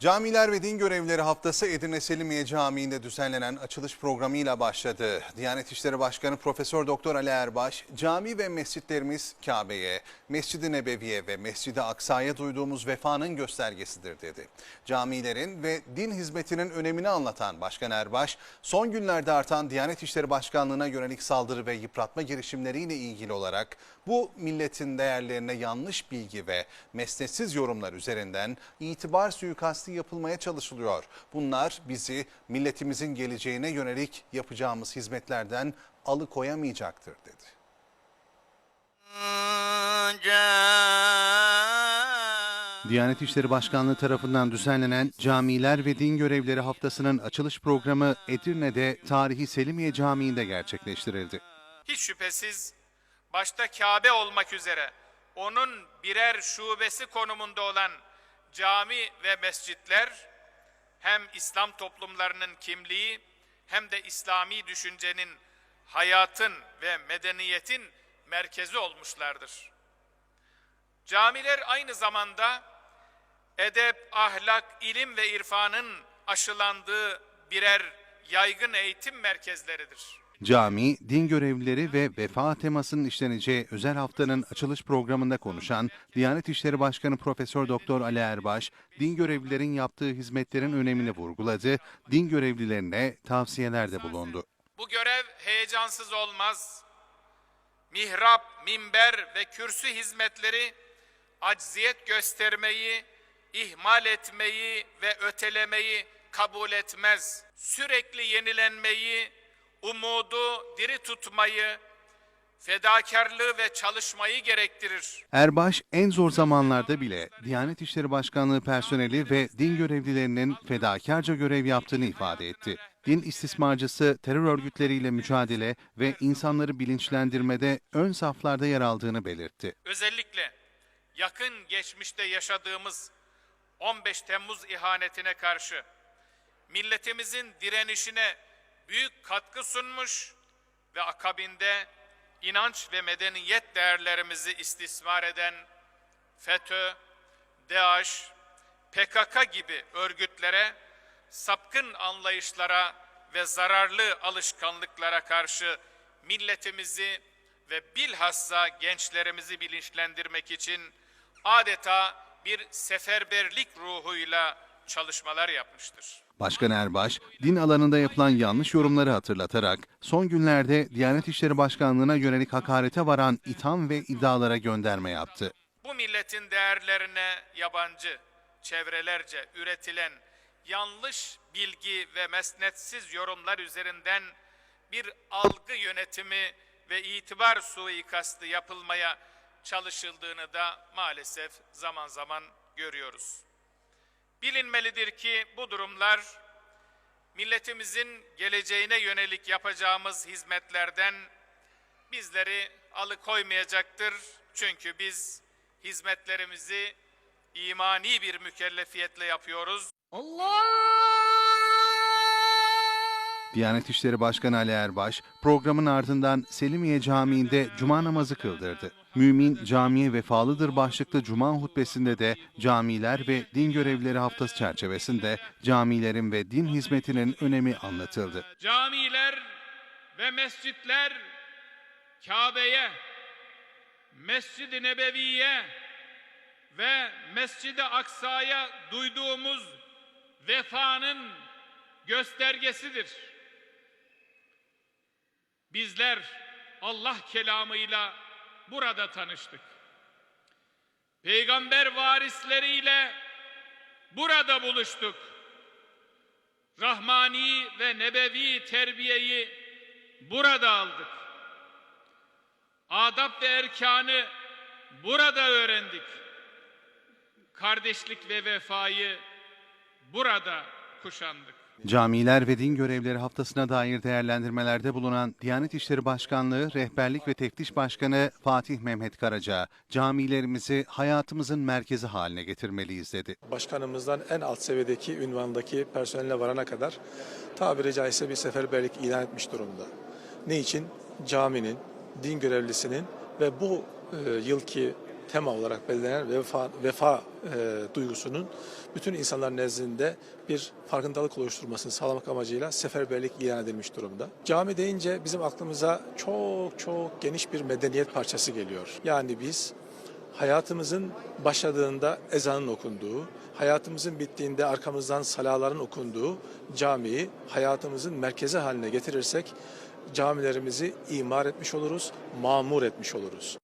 Camiler ve din görevlileri haftası Edirne Selimiye Camii'nde düzenlenen açılış programıyla başladı. Diyanet İşleri Başkanı Profesör Doktor Ali Erbaş, cami ve mescitlerimiz Kabe'ye, Mescid-i Nebevi'ye ve Mescid-i Aksa'ya duyduğumuz vefanın göstergesidir dedi. Camilerin ve din hizmetinin önemini anlatan Başkan Erbaş, son günlerde artan Diyanet İşleri Başkanlığı'na yönelik saldırı ve yıpratma girişimleriyle ilgili olarak bu milletin değerlerine yanlış bilgi ve mesnetsiz yorumlar üzerinden itibar suikasti yapılmaya çalışılıyor. Bunlar bizi milletimizin geleceğine yönelik yapacağımız hizmetlerden alıkoyamayacaktır dedi. Diyanet İşleri Başkanlığı tarafından düzenlenen Camiler ve Din Görevleri Haftası'nın açılış programı Edirne'de Tarihi Selimiye Camii'nde gerçekleştirildi. Hiç şüphesiz başta Kabe olmak üzere onun birer şubesi konumunda olan cami ve mescitler hem İslam toplumlarının kimliği hem de İslami düşüncenin, hayatın ve medeniyetin merkezi olmuşlardır. Camiler aynı zamanda edep, ahlak, ilim ve irfanın aşılandığı birer yaygın eğitim merkezleridir. Cami, din görevlileri ve vefa temasının işleneceği özel haftanın açılış programında konuşan Diyanet İşleri Başkanı Profesör Doktor Ali Erbaş, din görevlilerin yaptığı hizmetlerin önemini vurguladı, din görevlilerine tavsiyelerde bulundu. Bu görev heyecansız olmaz. Mihrap, minber ve kürsü hizmetleri acziyet göstermeyi, ihmal etmeyi ve ötelemeyi kabul etmez. Sürekli yenilenmeyi, umudu diri tutmayı, fedakarlığı ve çalışmayı gerektirir. Erbaş en zor zamanlarda bile Diyanet İşleri Başkanlığı personeli ve din görevlilerinin fedakarca görev yaptığını ifade etti. Din istismarcısı terör örgütleriyle mücadele ve insanları bilinçlendirmede ön saflarda yer aldığını belirtti. Özellikle yakın geçmişte yaşadığımız 15 Temmuz ihanetine karşı milletimizin direnişine büyük katkı sunmuş ve akabinde inanç ve medeniyet değerlerimizi istismar eden FETÖ, DAEŞ, PKK gibi örgütlere sapkın anlayışlara ve zararlı alışkanlıklara karşı milletimizi ve bilhassa gençlerimizi bilinçlendirmek için adeta bir seferberlik ruhuyla çalışmalar yapmıştır. Başkan Erbaş, din alanında yapılan yanlış yorumları hatırlatarak son günlerde Diyanet İşleri Başkanlığı'na yönelik hakarete varan itham ve iddialara gönderme yaptı. Bu milletin değerlerine yabancı, çevrelerce üretilen yanlış bilgi ve mesnetsiz yorumlar üzerinden bir algı yönetimi ve itibar suikastı yapılmaya çalışıldığını da maalesef zaman zaman görüyoruz. Bilinmelidir ki bu durumlar milletimizin geleceğine yönelik yapacağımız hizmetlerden bizleri alıkoymayacaktır. Çünkü biz hizmetlerimizi imani bir mükellefiyetle yapıyoruz. Diyanet İşleri Başkanı Ali Erbaş, programın ardından Selimiye Camii'nde cuma namazı kıldırdı. Mümin camiye vefalıdır başlıklı cuma hutbesinde de camiler ve din görevlileri haftası çerçevesinde camilerin ve din hizmetinin önemi anlatıldı. Camiler ve mescitler Kabe'ye, Mescid-i Nebevi'ye ve Mescid-i Aksa'ya duyduğumuz vefanın göstergesidir. Bizler Allah kelamıyla burada tanıştık. Peygamber varisleriyle burada buluştuk. Rahmani ve nebevi terbiyeyi burada aldık. Adab ve erkanı burada öğrendik. Kardeşlik ve vefayı burada kuşandık. Camiler ve din görevlileri haftasına dair değerlendirmelerde bulunan Diyanet İşleri Başkanlığı Rehberlik ve Teftiş Başkanı Fatih Mehmet Karaca, camilerimizi hayatımızın merkezi haline getirmeliyiz dedi. Başkanımızdan en alt seviyedeki ünvandaki personele varana kadar tabiri caizse bir seferberlik ilan etmiş durumda. Ne için? Caminin, din görevlisinin ve bu e, yılki tema olarak belirlenen vefa, vefa e, duygusunun bütün insanlar nezdinde bir farkındalık oluşturmasını sağlamak amacıyla seferberlik ilan edilmiş durumda. Cami deyince bizim aklımıza çok çok geniş bir medeniyet parçası geliyor. Yani biz hayatımızın başladığında ezanın okunduğu, hayatımızın bittiğinde arkamızdan salaların okunduğu camiyi hayatımızın merkezi haline getirirsek camilerimizi imar etmiş oluruz, mamur etmiş oluruz.